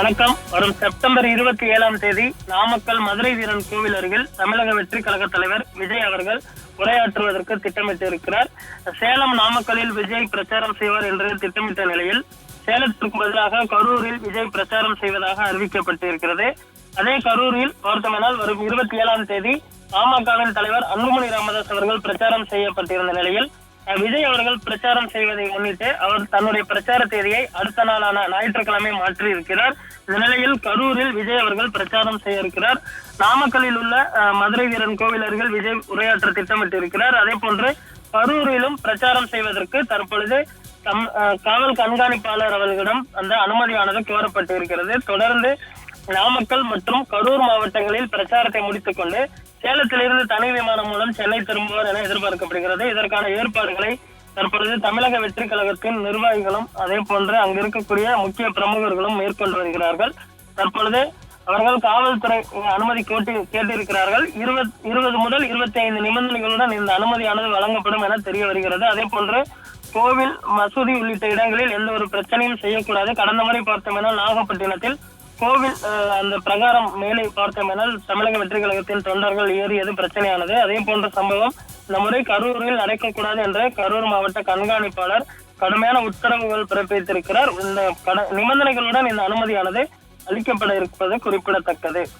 வணக்கம். வரும் செப்டம்பர் இருபத்தி ஏழாம் தேதி நாமக்கல் மதுரை வீரன் கோவில் அருகில் தமிழக வெற்றி கழக தலைவர் விஜய் அவர்கள் உரையாற்றுவதற்கு திட்டமிட்டிருக்கிறார். சேலம் நாமக்கலில் விஜய் பிரச்சாரம் செய்வார் என்று திட்டமிட்ட நிலையில் சேலத்திற்கு பதிலாக கரூரில் விஜய் பிரச்சாரம் செய்வதாக அறிவிக்கப்பட்டு இருக்கிறது அதே கரூரில் பார்த்தோமானால் வரும் இருபத்தி ஏழாம் தேதி பாமகவின் தலைவர் அன்புமணி ராமதாஸ் அவர்கள் பிரச்சாரம் செய்யப்பட்டிருந்த நிலையில் விஜய் அவர்கள் பிரச்சாரம் செய்வதை முன்னிட்டு அவர் தன்னுடைய பிரச்சார தேதியை அடுத்த நாளான ஞாயிற்றுக்கிழமை மாற்றி இருக்கிறார் இந்த நிலையில் கரூரில் விஜய் அவர்கள் பிரச்சாரம் செய்ய இருக்கிறார் நாமக்கல்லில் உள்ள மதுரை வீரன் கோவில் அருகில் விஜய் உரையாற்ற திட்டமிட்டு இருக்கிறார் அதே போன்று கரூரிலும் பிரச்சாரம் செய்வதற்கு தற்பொழுது தம் காவல் கண்காணிப்பாளர் அவர்களிடம் அந்த அனுமதியானது கோரப்பட்டு இருக்கிறது தொடர்ந்து நாமக்கல் மற்றும் கரூர் மாவட்டங்களில் பிரச்சாரத்தை முடித்துக் கொண்டு சேலத்திலிருந்து தனி விமானம் மூலம் சென்னை திரும்புவார் என எதிர்பார்க்கப்படுகிறது. இதற்கான ஏற்பாடுகளை தற்பொழுது தமிழக வெற்றி கழகத்தின் நிர்வாகிகளும் அதே போன்று அங்கு இருக்கக்கூடிய முக்கிய பிரமுகர்களும் மேற்கொண்டு வருகிறார்கள். தற்பொழுது அவர்கள் காவல்துறை அனுமதி கேட்டு கேட்டிருக்கிறார்கள். இருபது இருபது முதல் இருபத்தி ஐந்து நிபந்தனைகளுடன் இந்த அனுமதியானது வழங்கப்படும் என தெரிய வருகிறது. அதே போன்று கோவில் மசூதி உள்ளிட்ட இடங்களில் எந்த ஒரு பிரச்சனையும் செய்யக்கூடாது. கடந்த முறை பார்த்தோமெனால் நாகப்பட்டினத்தில் கோவில் அந்த பிரகாரம் மேலே பார்த்தோமெனால் தமிழக வெற்றி கழகத்தின் தொண்டர்கள் ஏறியது பிரச்சனையானது. அதே போன்ற சம்பவம் இந்த முறை கரூரில் நடக்கக்கூடாது என்று கரூர் மாவட்ட கண்காணிப்பாளர் கடுமையான உத்தரவுகள் பிறப்பித்திருக்கிறார். இந்த கட- நிபந்தனைகளுடன் இந்த அனுமதியானது அளிக்கப்பட இருப்பது குறிப்பிடத்தக்கது.